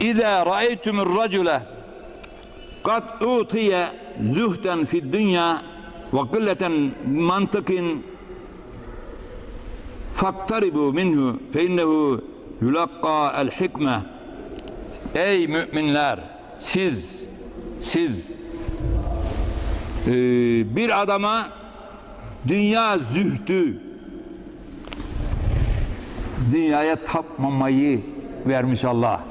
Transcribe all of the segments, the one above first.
İza ra'eytumur racule kad utiye zuhden fid dünya ve kılleten mantıkin faktaribu minhu fe innehu yulakka el hikme Ey müminler siz siz e, bir adama dünya zühdü dünyaya tapmamayı vermiş Allah.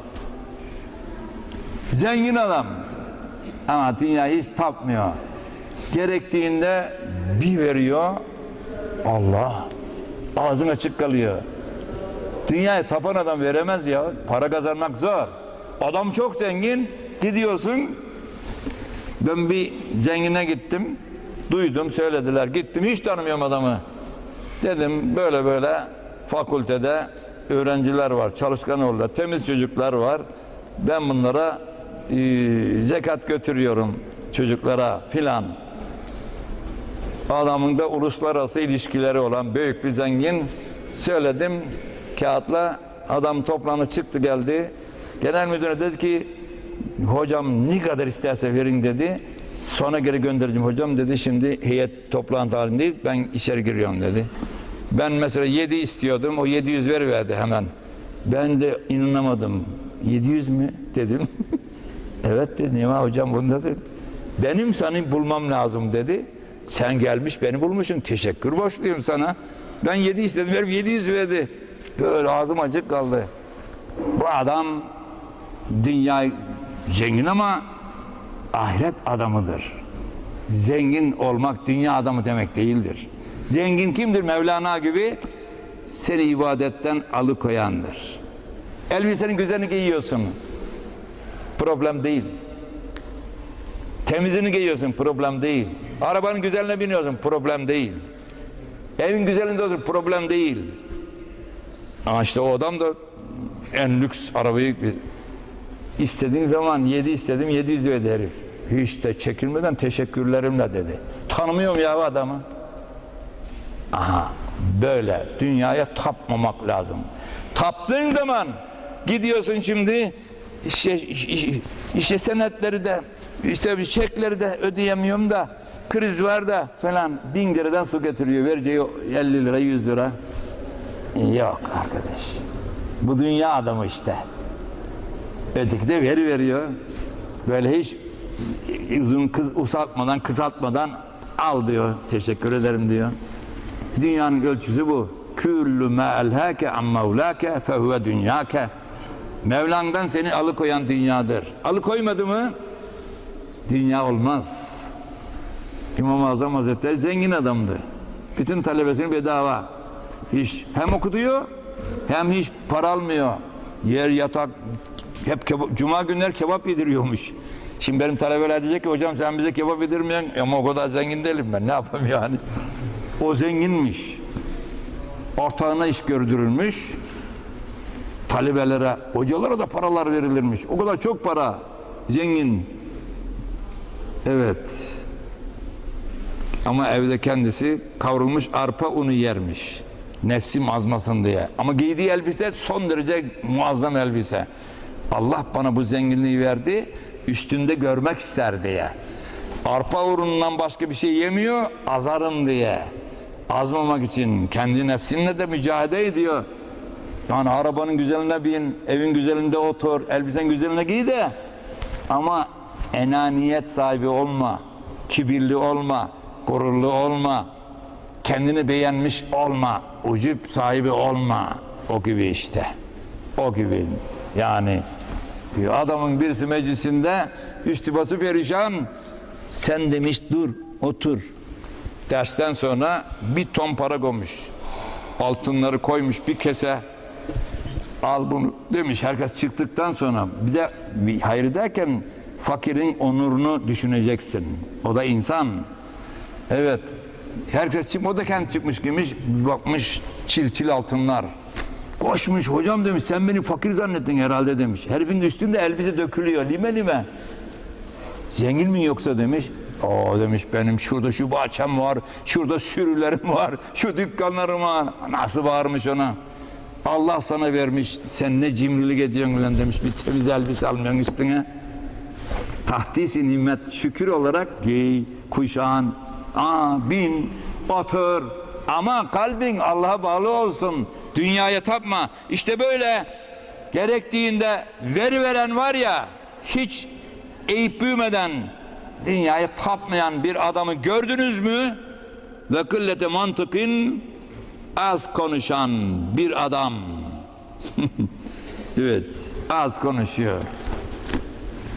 Zengin adam ama dünyayı hiç tapmıyor. Gerektiğinde bir veriyor Allah ağzın açık kalıyor. Dünyaya tapan adam veremez ya. Para kazanmak zor. Adam çok zengin. Gidiyorsun. Ben bir zengine gittim. Duydum, söylediler. Gittim, hiç tanımıyorum adamı. Dedim böyle böyle fakültede öğrenciler var, çalışkan olurlar, temiz çocuklar var. Ben bunlara e, zekat götürüyorum çocuklara filan. Adamın da uluslararası ilişkileri olan büyük bir zengin söyledim kağıtla adam toplanı çıktı geldi. Genel müdüre dedi ki hocam ne kadar isterse verin dedi. Sonra geri göndereceğim hocam dedi şimdi heyet toplantı halindeyiz ben içeri giriyorum dedi. Ben mesela 7 istiyordum o 700 veriverdi hemen. Ben de inanamadım. 700 mü dedim. evet dedi Nima hocam bunda dedi. Benim seni bulmam lazım dedi. Sen gelmiş beni bulmuşsun. Teşekkür borçluyum sana. Ben 7 istedim verip 700 verdi. Böyle ağzım acık kaldı. Bu adam dünya zengin ama ahiret adamıdır. Zengin olmak dünya adamı demek değildir. Zengin kimdir? Mevlana gibi seni ibadetten alıkoyandır. Elbisenin güzelini giyiyorsun. Problem değil. Temizini giyiyorsun problem değil. Arabanın güzeline biniyorsun problem değil. Evin güzelinde otur problem değil. Ama işte o adam da en lüks arabayı istediğin zaman yedi istedim 700 verdi herif. Hiç de çekilmeden teşekkürlerimle dedi. Tanımıyorum ya adamı. Aha böyle dünyaya tapmamak lazım. Taptığın zaman gidiyorsun şimdi işte, işte senetleri de işte bir çekleri de ödeyemiyorum da kriz var da falan. Bin liradan su getiriyor vereceği 50 lira 100 lira. Yok arkadaş. Bu dünya adamı işte. Öteki de veri veriyor. Böyle hiç uzun kız uzatmadan kısaltmadan al diyor. Teşekkür ederim diyor. Dünyanın ölçüsü bu. Küllü ma elhâke an mevlâke fehuve dünyâke Mevlan'dan seni alıkoyan dünyadır. Alıkoymadı mı? Dünya olmaz. İmam-ı Azam Hazretleri zengin adamdı. Bütün talebesini bedava. Hiç hem okutuyor hem hiç para almıyor. Yer yatak hep kebap, cuma günler kebap yediriyormuş. Şimdi benim talebeler diyecek ki hocam sen bize kebap yedirmiyorsun ama o kadar zengin değilim ben ne yapayım yani. O zenginmiş. Ortağına iş gördürülmüş talebelere, hocalara da paralar verilirmiş. O kadar çok para. Zengin. Evet. Ama evde kendisi kavrulmuş arpa unu yermiş. Nefsim azmasın diye. Ama giydiği elbise son derece muazzam elbise. Allah bana bu zenginliği verdi. Üstünde görmek ister diye. Arpa unundan başka bir şey yemiyor. Azarım diye. Azmamak için kendi nefsinle de mücadele ediyor. Yani arabanın güzeline bin, evin güzelinde otur, elbisen güzeline giy de ama enaniyet sahibi olma, kibirli olma, gururlu olma, kendini beğenmiş olma, ucup sahibi olma. O gibi işte. O gibi. Yani adamın birisi meclisinde üstü bası perişan. Sen demiş dur, otur. Dersten sonra bir ton para koymuş. Altınları koymuş bir kese al bunu demiş. Herkes çıktıktan sonra bir de hayır derken fakirin onurunu düşüneceksin. O da insan. Evet. Herkes çıkmış o da kendi çıkmış giymiş bakmış çil çil altınlar. Koşmuş hocam demiş sen beni fakir zannettin herhalde demiş. Herifin üstünde elbise dökülüyor lime lime. Zengin mi yoksa? demiş. O demiş benim şurada şu bahçem var şurada sürülerim var şu dükkanlarım var. Nasıl bağırmış ona Allah sana vermiş. Sen ne cimrilik ediyorsun lan demiş. Bir temiz elbise almıyorsun üstüne. Tahdisi nimet şükür olarak giy, kuşan, aa, bin, otur. Ama kalbin Allah'a bağlı olsun. Dünyaya tapma. İşte böyle gerektiğinde veri veren var ya hiç eğip büyümeden dünyaya tapmayan bir adamı gördünüz mü? Ve kıllete mantıkin az konuşan bir adam. evet, az konuşuyor.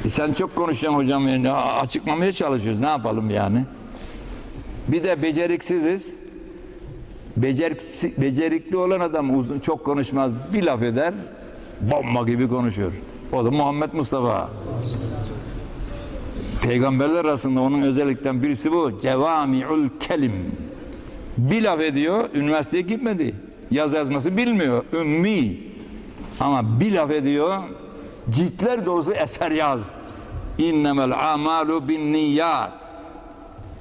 E sen çok konuşuyorsun hocam yani açıklamaya çalışıyoruz. Ne yapalım yani? Bir de beceriksiziz. Beceriksi, becerikli olan adam uzun çok konuşmaz. Bir laf eder. Bomba gibi konuşur. O da Muhammed Mustafa. Peygamberler arasında onun özellikten birisi bu. Cevami'ül kelim. Bir laf ediyor, üniversiteye gitmedi. Yaz yazması bilmiyor, ümmi. Ama bir laf ediyor, ciltler dolusu eser yaz. İnnemel amalu bin niyat.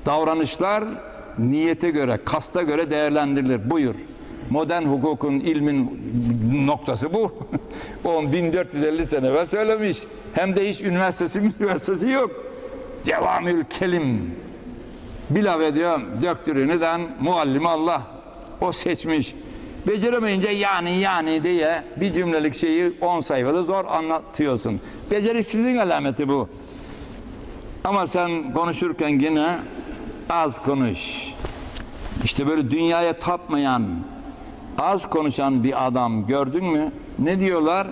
Davranışlar niyete göre, kasta göre değerlendirilir. Buyur. Modern hukukun, ilmin noktası bu. 10 1450 sene evvel söylemiş. Hem de hiç üniversitesi, üniversitesi yok. Cevamül kelim. Bir laf ediyor, döktürünüden muallim Allah. O seçmiş. Beceremeyince yani yani diye bir cümlelik şeyi 10 sayfada zor anlatıyorsun. Beceriksizliğin alameti bu. Ama sen konuşurken yine az konuş. İşte böyle dünyaya tapmayan, az konuşan bir adam gördün mü? Ne diyorlar?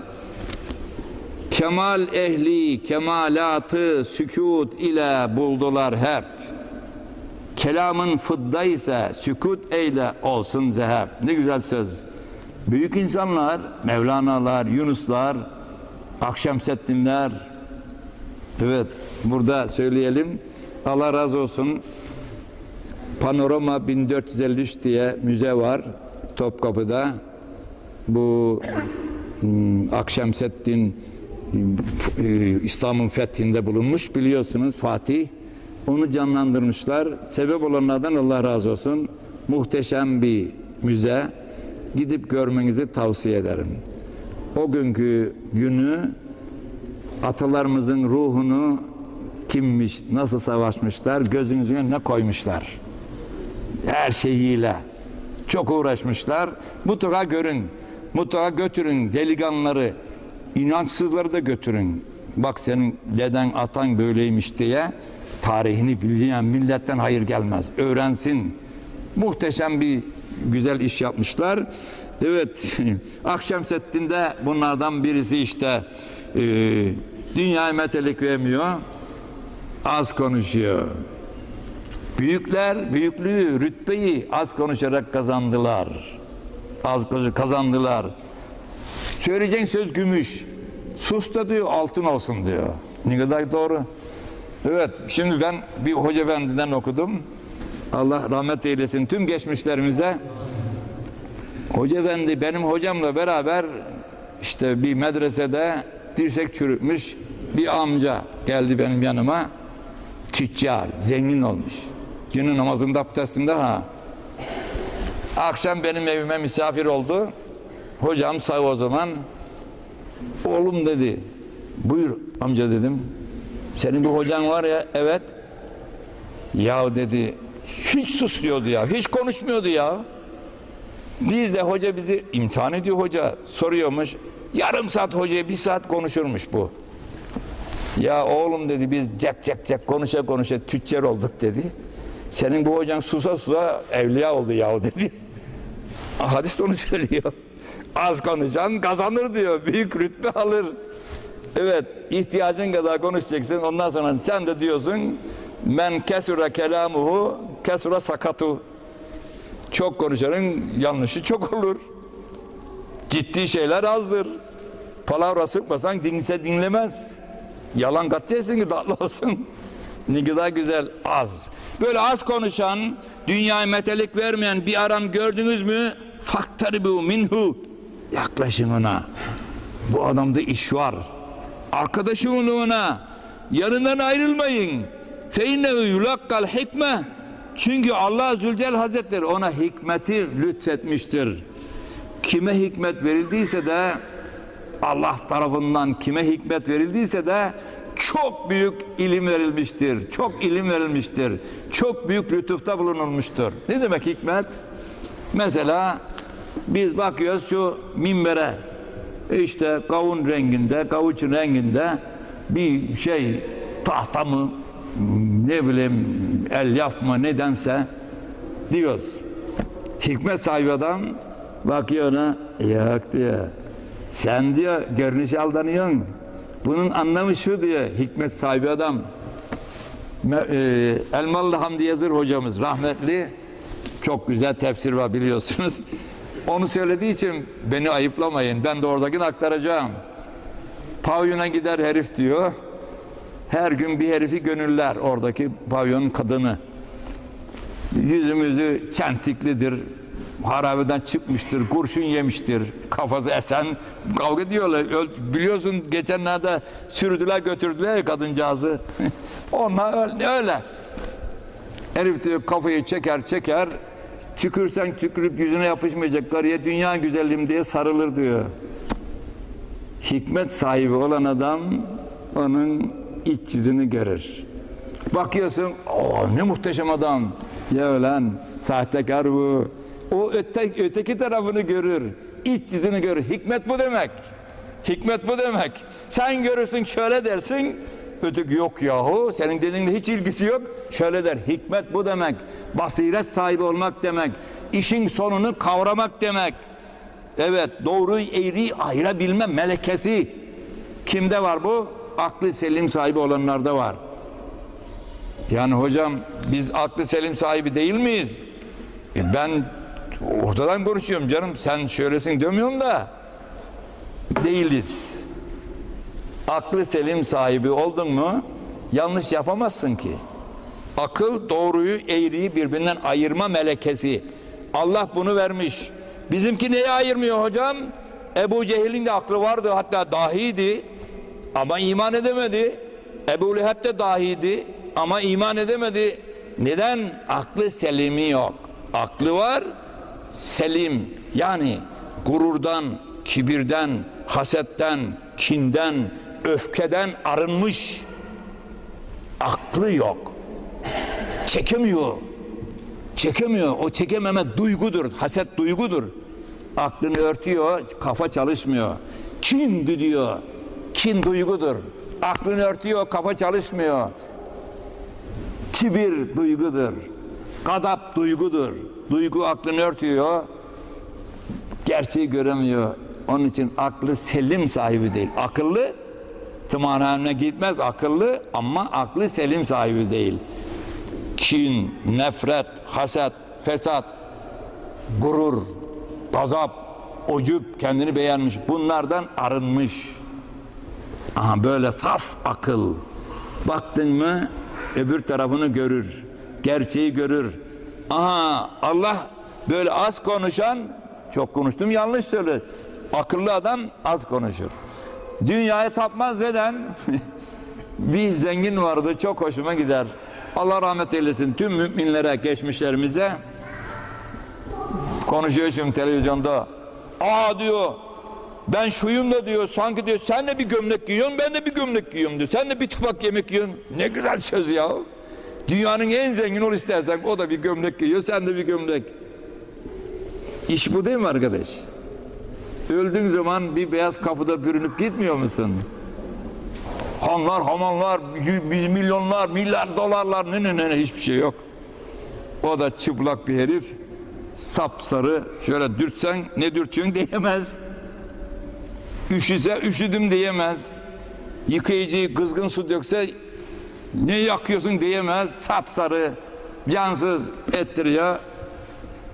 Kemal ehli, kemalatı sükut ile buldular hep. Kelamın fıdda ise sükut eyle olsun zeheb. Ne güzel söz. Büyük insanlar, Mevlana'lar, Yunuslar, Akşemseddinler, evet burada söyleyelim. Allah razı olsun. Panorama 1453 diye müze var Topkapı'da. Bu hmm, Akşemseddin e, İslam'ın fethinde bulunmuş biliyorsunuz Fatih. Onu canlandırmışlar. Sebep olanlardan Allah razı olsun. Muhteşem bir müze. Gidip görmenizi tavsiye ederim. O günkü günü atalarımızın ruhunu kimmiş, nasıl savaşmışlar, gözünüzün önüne koymuşlar. Her şeyiyle. Çok uğraşmışlar. Mutlaka görün. Mutlaka götürün delikanlıları. inançsızları da götürün. Bak senin deden atan böyleymiş diye tarihini bilmeyen milletten hayır gelmez. Öğrensin. Muhteşem bir güzel iş yapmışlar. Evet, Akşemseddin'de bunlardan birisi işte e, dünyaya metelik vermiyor, az konuşuyor. Büyükler büyüklüğü, rütbeyi az konuşarak kazandılar. Az kazandılar. Söyleyeceğin söz gümüş. Sus da diyor altın olsun diyor. Ne kadar doğru. Evet, şimdi ben bir hoca efendiden okudum. Allah rahmet eylesin tüm geçmişlerimize. Hoca efendi benim hocamla beraber işte bir medresede dirsek çürütmüş bir amca geldi benim yanıma. Tüccar, zengin olmuş. Günün namazında abdestinde ha. Akşam benim evime misafir oldu. Hocam sağ o zaman. Oğlum dedi. Buyur amca dedim. Senin bu hocan var ya evet. Ya dedi hiç susmuyordu ya. Hiç konuşmuyordu ya. Biz de hoca bizi imtihan ediyor hoca. Soruyormuş. Yarım saat hocaya bir saat konuşurmuş bu. Ya oğlum dedi biz cek cek cek konuşa konuşa tüccar olduk dedi. Senin bu hocan susa susa evliya oldu ya dedi. Hadis de onu söylüyor. Az konuşan kazanır diyor. Büyük rütbe alır. Evet, ihtiyacın kadar konuşacaksın. Ondan sonra sen de diyorsun men kesura kelamuhu kesura sakatu. Çok konuşanın yanlışı çok olur. Ciddi şeyler azdır. Palavra sıkmasan dinlese dinlemez. Yalan katacaksın ki tatlı olsun. Ne kadar güzel az. Böyle az konuşan, dünyaya metelik vermeyen bir adam gördünüz mü? Faktaribu minhu. Yaklaşın ona. Bu adamda iş var. Arkadaşı ona. Yanından ayrılmayın. Fe innehu yulakkal hikme. Çünkü Allah Zülcel Hazretleri ona hikmeti lütfetmiştir. kime hikmet verildiyse de Allah tarafından kime hikmet verildiyse de çok büyük ilim verilmiştir. Çok ilim verilmiştir. Çok büyük lütufta bulunulmuştur. Ne demek hikmet? Mesela biz bakıyoruz şu minbere işte kavun renginde, kavuçun renginde bir şey tahta mı ne bileyim elyaf mı nedense diyoruz. Hikmet sahibi adam bakıyor ona yok diyor. Sen diyor görünüşe aldanıyorsun. Bunun anlamı şu diyor hikmet sahibi adam. E, Elmalı Hamdi Yazır hocamız rahmetli çok güzel tefsir var biliyorsunuz. Onu söylediği için beni ayıplamayın. Ben de oradakini aktaracağım. Pavyona gider herif diyor. Her gün bir herifi gönüller oradaki pavyonun kadını. Yüzümüzü çentiklidir. Harabeden çıkmıştır, kurşun yemiştir. Kafası esen kavga ediyorlar. Biliyorsun geçenlerde sürdüler götürdüler ya kadıncağızı. Onlar öyle. Herif diyor kafayı çeker çeker tükürsen tükürüp yüzüne yapışmayacak karıya dünya güzelliğim diye sarılır diyor. Hikmet sahibi olan adam onun iç yüzünü görür. Bakıyorsun, o ne muhteşem adam. Ya lan sahtekar bu. O öte, öteki tarafını görür. İç yüzünü görür. Hikmet bu demek. Hikmet bu demek. Sen görürsün şöyle dersin. Öteki yok yahu. Senin dediğinle hiç ilgisi yok. Şöyle der. Hikmet bu demek. Basiret sahibi olmak demek. İşin sonunu kavramak demek. Evet doğruyu eğri ayırabilme melekesi. Kimde var bu? Aklı selim sahibi olanlarda var. Yani hocam biz aklı selim sahibi değil miyiz? E ben ortadan konuşuyorum canım. Sen şöylesin demiyorum da değiliz. Aklı selim sahibi oldun mu yanlış yapamazsın ki. Akıl doğruyu eğriyi birbirinden ayırma melekesi. Allah bunu vermiş. Bizimki neye ayırmıyor hocam? Ebu Cehil'in de aklı vardı hatta dahiydi ama iman edemedi. Ebu Leheb de dahiydi ama iman edemedi. Neden? Aklı selimi yok. Aklı var, selim. Yani gururdan, kibirden, hasetten, kinden, öfkeden arınmış. Aklı yok. Çekemiyor. Çekemiyor. O çekememe duygudur. Haset duygudur. Aklını örtüyor, kafa çalışmıyor. Kin gidiyor. Kin duygudur. Aklını örtüyor, kafa çalışmıyor. Kibir duygudur. Gadap duygudur. Duygu aklını örtüyor. Gerçeği göremiyor. Onun için aklı selim sahibi değil. Akıllı tımarhanene gitmez akıllı ama aklı selim sahibi değil. Kin, nefret, haset, fesat, gurur, gazap, ucup, kendini beğenmiş. Bunlardan arınmış. Aha böyle saf akıl. Baktın mı öbür tarafını görür. Gerçeği görür. Aha Allah böyle az konuşan çok konuştum yanlış söyler. Akıllı adam az konuşur. Dünyaya tapmaz neden? bir zengin vardı çok hoşuma gider. Allah rahmet eylesin tüm müminlere geçmişlerimize konuşuyor şimdi televizyonda. Aa diyor ben şuyum da diyor sanki diyor sen de bir gömlek giyiyorsun ben de bir gömlek giyiyorum diyor. Sen de bir tabak yemek yiyorsun. Ne güzel söz ya. Dünyanın en zengin ol istersen o da bir gömlek giyiyor sen de bir gömlek. İş bu değil mi arkadaş? Öldüğün zaman bir beyaz kapıda bürünüp gitmiyor musun? Hanlar, hamanlar, yüz milyonlar, milyar dolarlar ne ne ne hiçbir şey yok. O da çıplak bir herif. Sapsarı şöyle dürtsen ne dürtüyorsun diyemez. Üşüse üşüdüm diyemez. Yıkayıcıyı kızgın su dökse ne yakıyorsun diyemez. Sapsarı, cansız ettiriyor.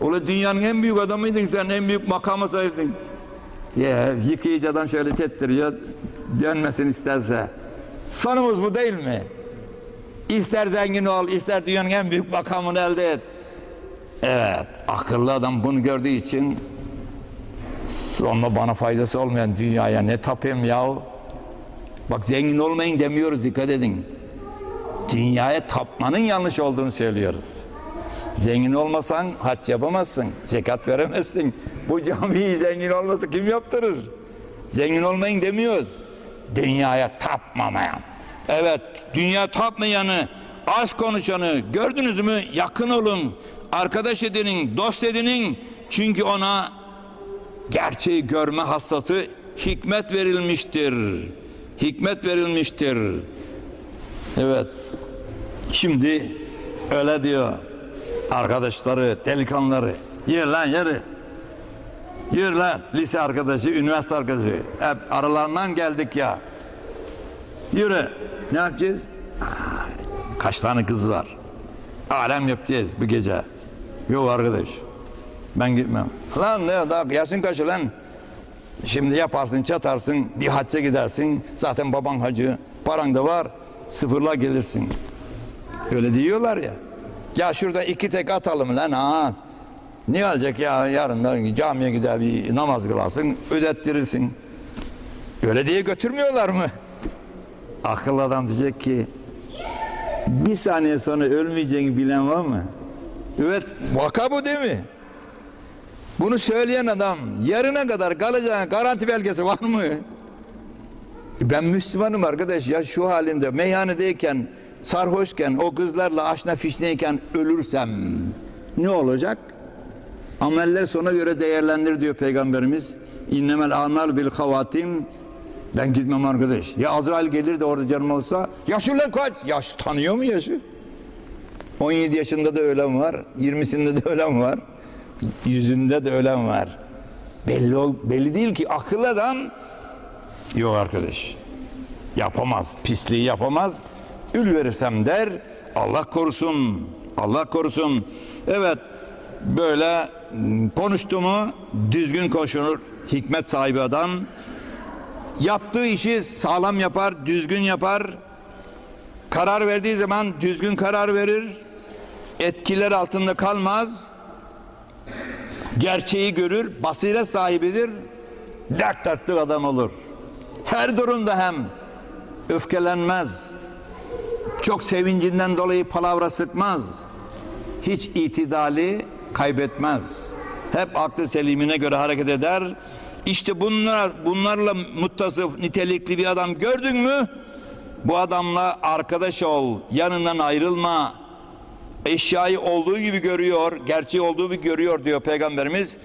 Ola dünyanın en büyük adamıydın sen, en büyük makama sahiptin. Ya yıkayıcı adam şöyle tettiriyor, dönmesin isterse. Sonumuz bu değil mi? İster zengin ol, ister dünyanın en büyük makamını elde et. Evet, akıllı adam bunu gördüğü için sonra bana faydası olmayan dünyaya ne tapayım yahu? Bak zengin olmayın demiyoruz dikkat edin. Dünyaya tapmanın yanlış olduğunu söylüyoruz. Zengin olmasan hac yapamazsın, zekat veremezsin, Bu camiyi zengin olması kim yaptırır? Zengin olmayın demiyoruz. Dünyaya tapmamayan. Evet, dünya tapmayanı, az konuşanı gördünüz mü? Yakın olun, arkadaş edinin, dost edinin. Çünkü ona gerçeği görme hassası hikmet verilmiştir. Hikmet verilmiştir. Evet. Şimdi öyle diyor arkadaşları, delikanlıları. Yürü lan yürü. Yürü lan lise arkadaşı, üniversite arkadaşı. Hep aralarından geldik ya. Yürü. Ne yapacağız? Kaç tane kız var? Alem yapacağız bu gece. Yok arkadaş. Ben gitmem. Lan ne daha yaşın kaç lan? Şimdi yaparsın çatarsın bir hacca gidersin. Zaten baban hacı. Paran da var. Sıfırla gelirsin. Öyle diyorlar ya. Ya şurada iki tek atalım lan ha. Ne olacak ya yarın da camiye gider bir namaz kılarsın ödettirirsin. Öyle diye götürmüyorlar mı? Akıllı adam diyecek ki bir saniye sonra ölmeyeceğini bilen var mı? Evet vaka bu değil mi? Bunu söyleyen adam yarına kadar kalacağına garanti belgesi var mı? Ben Müslümanım arkadaş ya şu halimde meyhanedeyken sarhoşken o kızlarla aşna fişneyken ölürsem ne olacak? Ameller sona göre değerlendir diyor peygamberimiz. İnnemel amel bil havatim ben gitmem arkadaş. Ya Azrail gelir de orada canım olsa yaşı lan kaç? Yaş tanıyor mu yaşı? 17 yaşında da ölen var. 20'sinde de ölen var. Yüzünde de ölen var. Belli, ol, belli değil ki akıl adam yok arkadaş. Yapamaz. Pisliği yapamaz. Ül verirsem der Allah korusun. Allah korusun. Evet böyle konuştu mu düzgün koşulur. Hikmet sahibi adam. Yaptığı işi sağlam yapar, düzgün yapar. Karar verdiği zaman düzgün karar verir. Etkiler altında kalmaz. Gerçeği görür, basiret sahibidir. Dert dertli adam olur. Her durumda hem öfkelenmez. Çok sevincinden dolayı palavra sıkmaz. Hiç itidali kaybetmez. Hep aklı selimine göre hareket eder. İşte bunlar bunlarla muttasıf nitelikli bir adam gördün mü? Bu adamla arkadaş ol, yanından ayrılma. Eşyayı olduğu gibi görüyor, gerçeği olduğu gibi görüyor diyor Peygamberimiz.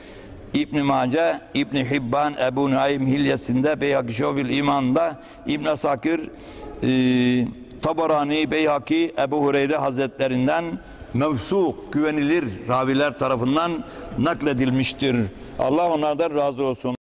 İbn Mace, İbn Hibban, Ebu Naim Hilyesinde, Beyhaki Şobil İman'da, İbn Sakir, e, Tabarani, Beyhaki, Ebu Hureyre Hazretlerinden mevsuk, güvenilir raviler tarafından nakledilmiştir. Allah onlardan razı olsun.